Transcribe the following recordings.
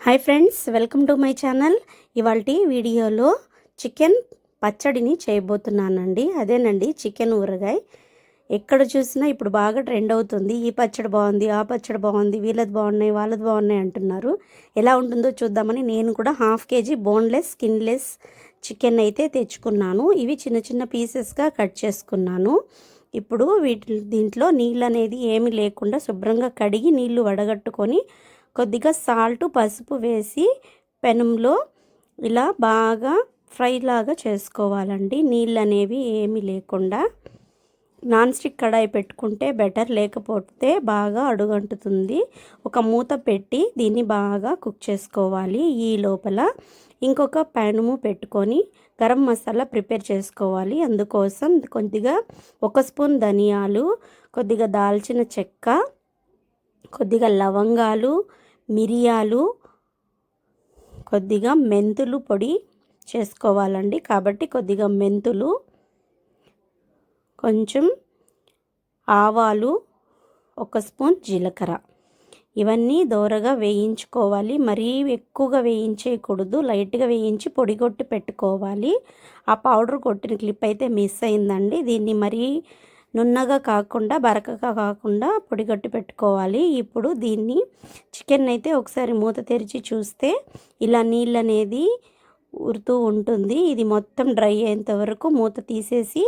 Hi friends welcome to my channel. ఇవాళ వీడియోలో chicken పచ్చడిని చేయబోతున్నానండి. అదేనండి చికెన్ ఊరగాయ. ఎక్కడ చూసినా ఇప్పుడు బాగా ట్రెండ్ అవుతుంది. ఈ పచ్చడి బాగుంది ఆ పచ్చడి బాగుంది వీళ్ళది బాగున్నాయి వాళ్ళది బాగున్నాయి అంటున్నారు. ఎలా ఉంటుందో చూద్దామని నేను కూడా half kg boneless skinless chicken అయితే తెచ్చుకున్నాను. ఇవి చిన్న చిన్న పీసెస్గా కట్ చేసుకున్నాను. ఇప్పుడు వీటి దీంట్లో నీళ్ళు అనేది ఏమీ లేకుండా శుభ్రంగా కడిగి నీళ్ళు వడగట్టుకొని కొద్దిగా సాల్ట్ పసుపు వేసి పెనంలో ఇలా బాగా ఫ్రై లాగా చేసుకోవాలండి. నీళ్ళు అనేవి ఏమీ లేకుండా. నాన్ స్టిక్ కడాయి పెట్టుకుంటే బెటర్ లేకపోతే బాగా అడుగంటుతుంది. ఒక మూత పెట్టి దీన్ని బాగా కుక్ చేసుకోవాలి ఈ లోపల. ఇంకొక ప్యానుము పెట్టుకొని గరం మసాలా ప్రిపేర్ చేసుకోవాలి. అందుకోసం కొద్దిగా ఒక స్పూన్ ధనియాలు కొద్దిగా దాల్చిన చెక్క కొద్దిగా లవంగాలు మిరియాలు కొద్దిగా మెంతులు పొడి చేసుకోవాలండి. కాబట్టి కొద్దిగా మెంతులు కొంచెం ఆవాలు ఒక స్పూన్ జీలకర్ర. ఇవన్నీ దోరగా వేయించుకోవాలి. మరీ ఎక్కువగా వేయించేయకూడదు. లైట్గా వేయించి పొడి కొట్టి పెట్టుకోవాలి. ఆ పౌడర్ కొట్టిన క్లిప్ అయితే మిస్ అయిందండి. దీన్ని మరీ నున్నగా కాకుండా బరకగా కాకుండా పొడిగట్టి పెట్టుకోవాలి. ఇప్పుడు దీన్ని చికెన్ అయితే ఒకసారి మూత తెరిచి చూస్తే ఇలా నీళ్ళు అనేది ఉరుతూ ఉంటుంది. ఇది మొత్తం డ్రై అయ్యేంత వరకు మూత తీసేసి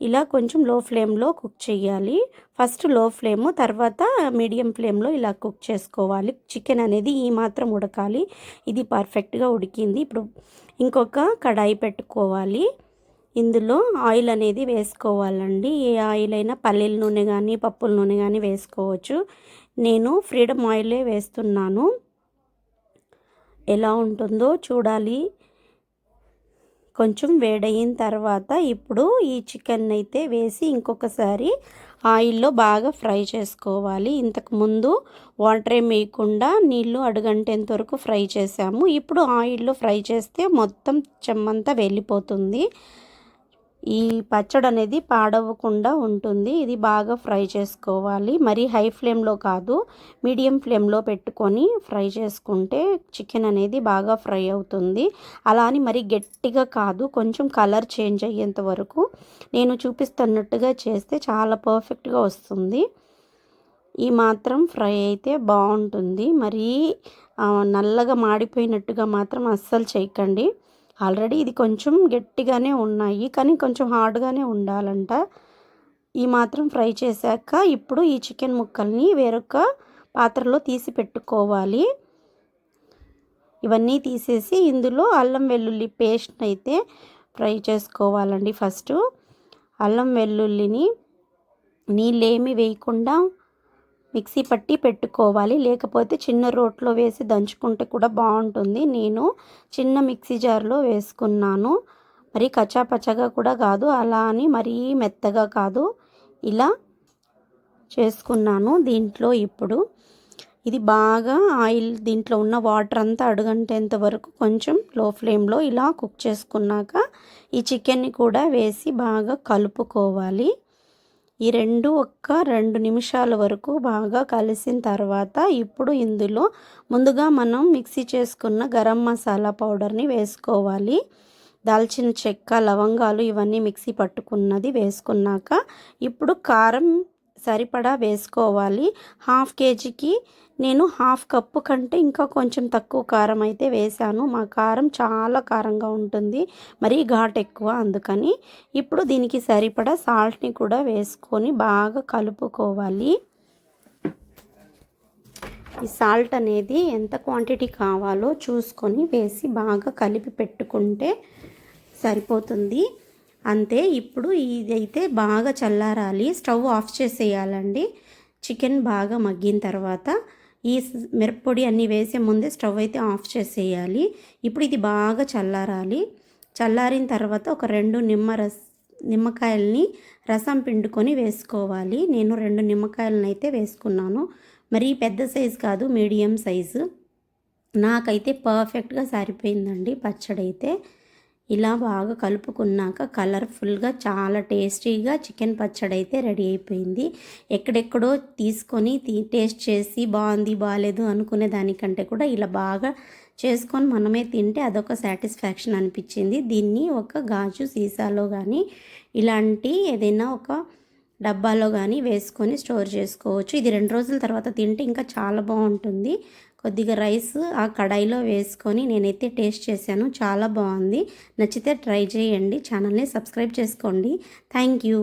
ఇలా కొంచెం లో ఫ్లేమ్లో కుక్ చేయాలి. ఫస్ట్లో ఫ్లేమ్ తర్వాత మీడియం ఫ్లేమ్లో ఇలా కుక్ చేసుకోవాలి. చికెన్ అనేది ఈ మాత్రం ఉడకాలి. ఇది పర్ఫెక్ట్గా ఉడికింది. ఇప్పుడు ఇంకొక కడాయి పెట్టుకోవాలి. ఇందులో ఆయిల్ అనేది వేసుకోవాలండి. ఏ ఆయిల్ అయినా పల్లీల నూనె కానీ పప్పుల నూనె కానీ వేసుకోవచ్చు. నేను ఫ్రీడమ్ ఆయిలే వేస్తున్నాను. ఎలా ఉంటుందో చూడాలి. కొంచెం వేడయిన తర్వాత ఇప్పుడు ఈ చికెన్ అయితే వేసి ఇంకొకసారి ఆయిల్లో బాగా ఫ్రై చేసుకోవాలి. ఇంతకుముందు వాటర్ ఏం వేయకుండా నీళ్ళు అడుగంటేంత వరకు ఫ్రై చేసాము. ఇప్పుడు ఆయిల్లో ఫ్రై చేస్తే మొత్తం చెమ్మంతా వెళ్ళిపోతుంది. ఈ పచ్చడి అనేది పాడవకుండా ఉంటుంది. ఇది బాగా ఫ్రై చేసుకోవాలి. మరి హై ఫ్లేమ్లో కాదు మీడియం ఫ్లేమ్లో పెట్టుకొని ఫ్రై చేసుకుంటే చికెన్ అనేది బాగా ఫ్రై అవుతుంది. అలా అని మరి గట్టిగా కాదు కొంచెం కలర్ చేంజ్ అయ్యేంత వరకు నేను చూపిస్తున్నట్టుగా చేస్తే చాలా పర్ఫెక్ట్గా వస్తుంది. ఈ మాత్రం ఫ్రై అయితే బాగుంటుంది. మరీ నల్లగా మాడిపోయినట్టుగా మాత్రం అస్సలు చేయకండి. ఆల్రెడీ ఇది కొంచెం గట్టిగానే ఉన్నాయి కానీ కొంచెం హార్డ్గానే ఉండాలంట. ఈ మాత్రం ఫ్రై చేశాక ఇప్పుడు ఈ చికెన్ ముక్కల్ని వేరొక పాత్రలో తీసి పెట్టుకోవాలి. ఇవన్నీ తీసేసి ఇందులో అల్లం వెల్లుల్లి పేస్ట్ అయితే ఫ్రై చేసుకోవాలండి ఫస్ట్. అల్లం వెల్లుల్లిని నీళ్ళేమి వేయకుండా మిక్సీ పట్టి పెట్టుకోవాలి. లేకపోతే చిన్న రోట్లో వేసి దంచుకుంటే కూడా బాగుంటుంది. నేను చిన్న మిక్సీ జార్లో వేసుకున్నాను. మరి కచ్చాపచ్చగా కూడా కాదు. అలా అని మరీ మెత్తగా కాదు. ఇలా చేసుకున్నాను దీంట్లో ఇప్పుడు. ఇది బాగా ఆయిల్ దీంట్లో ఉన్న వాటర్ అంతా అడుగంటేంత వరకు కొంచెం లో ఫ్లేమ్లో ఇలా కుక్ చేసుకున్నాక ఈ చికెన్ని కూడా వేసి బాగా కలుపుకోవాలి. ఈ రెండు ఒక్క రెండు నిమిషాల వరకు బాగా కలిసిన తర్వాత ఇప్పుడు ఇందులో ముందుగా మనం మిక్సీ చేసుకున్న గరం మసాలా పౌడర్ని వేసుకోవాలి. దాల్చిన చెక్క లవంగాలు ఇవన్నీ మిక్సీ పట్టుకున్నది వేసుకున్నాక ఇప్పుడు కారం సరిపడా వేసుకోవాలి. హాఫ్ కేజీకి నేను హాఫ్ కప్పు కంటే ఇంకా కొంచెం తక్కువ కారం అయితే వేశాను. మా కారం చాలా కారంగా ఉంటుంది. మరీ ఘాట్ ఎక్కువ అందుకని ఇప్పుడు దీనికి సరిపడా సాల్ట్ని కూడా వేసుకొని బాగా కలుపుకోవాలి. ఈ సాల్ట్ అనేది ఎంత క్వాంటిటీ కావాలో చూసుకొని వేసి బాగా కలిపి పెట్టుకుంటే సరిపోతుంది. అంతే ఇప్పుడు ఇదైతే బాగా చల్లారాలి. స్టవ్ ఆఫ్ చేసేయాలండి. చికెన్ బాగా మగ్గిన తర్వాత ఈ మిరప్పొడి అన్నీ వేసే ముందే స్టవ్ అయితే ఆఫ్ చేసేయాలి. ఇప్పుడు ఇది బాగా చల్లారాలి. చల్లారిన తర్వాత ఒక రెండు నిమ్మ రస్ నిమ్మకాయల్ని రసం పిండుకొని వేసుకోవాలి. నేను రెండు నిమ్మకాయలను అయితే వేసుకున్నాను. మరి పెద్ద సైజు కాదు మీడియం సైజు. నాకైతే పర్ఫెక్ట్గా సరిపోయిందండి పచ్చడి అయితే ఇలా బాగా కలుపుకున్నాక కలర్ఫుల్గా చాలా టేస్టీగా చికెన్ పచ్చడి అయితే రెడీ అయిపోయింది. ఎక్కడెక్కడో తీసుకొని టేస్ట్ చేసి బాగుంది బాగాలేదు అనుకునే దానికంటే కూడా ఇలా బాగా చేసుకొని మనమే తింటే అదొక సాటిస్ఫాక్షన్ అనిపించింది. దీన్ని ఒక గాజు సీసాలో కానీ ఇలాంటి ఏదైనా ఒక డబ్బాలో కానీ వేసుకొని స్టోర్ చేసుకోవచ్చు. ఇది రెండు రోజుల తర్వాత తింటే ఇంకా చాలా బాగుంటుంది. కొద్దిగా రైస్ ఆ కడాయిలో వేసుకొని నేనైతే టేస్ట్ చేశాను. చాలా బాగుంది. నచ్చితే ట్రై చేయండి. ఛానల్ని సబ్స్క్రైబ్ చేసుకోండి. Thank you.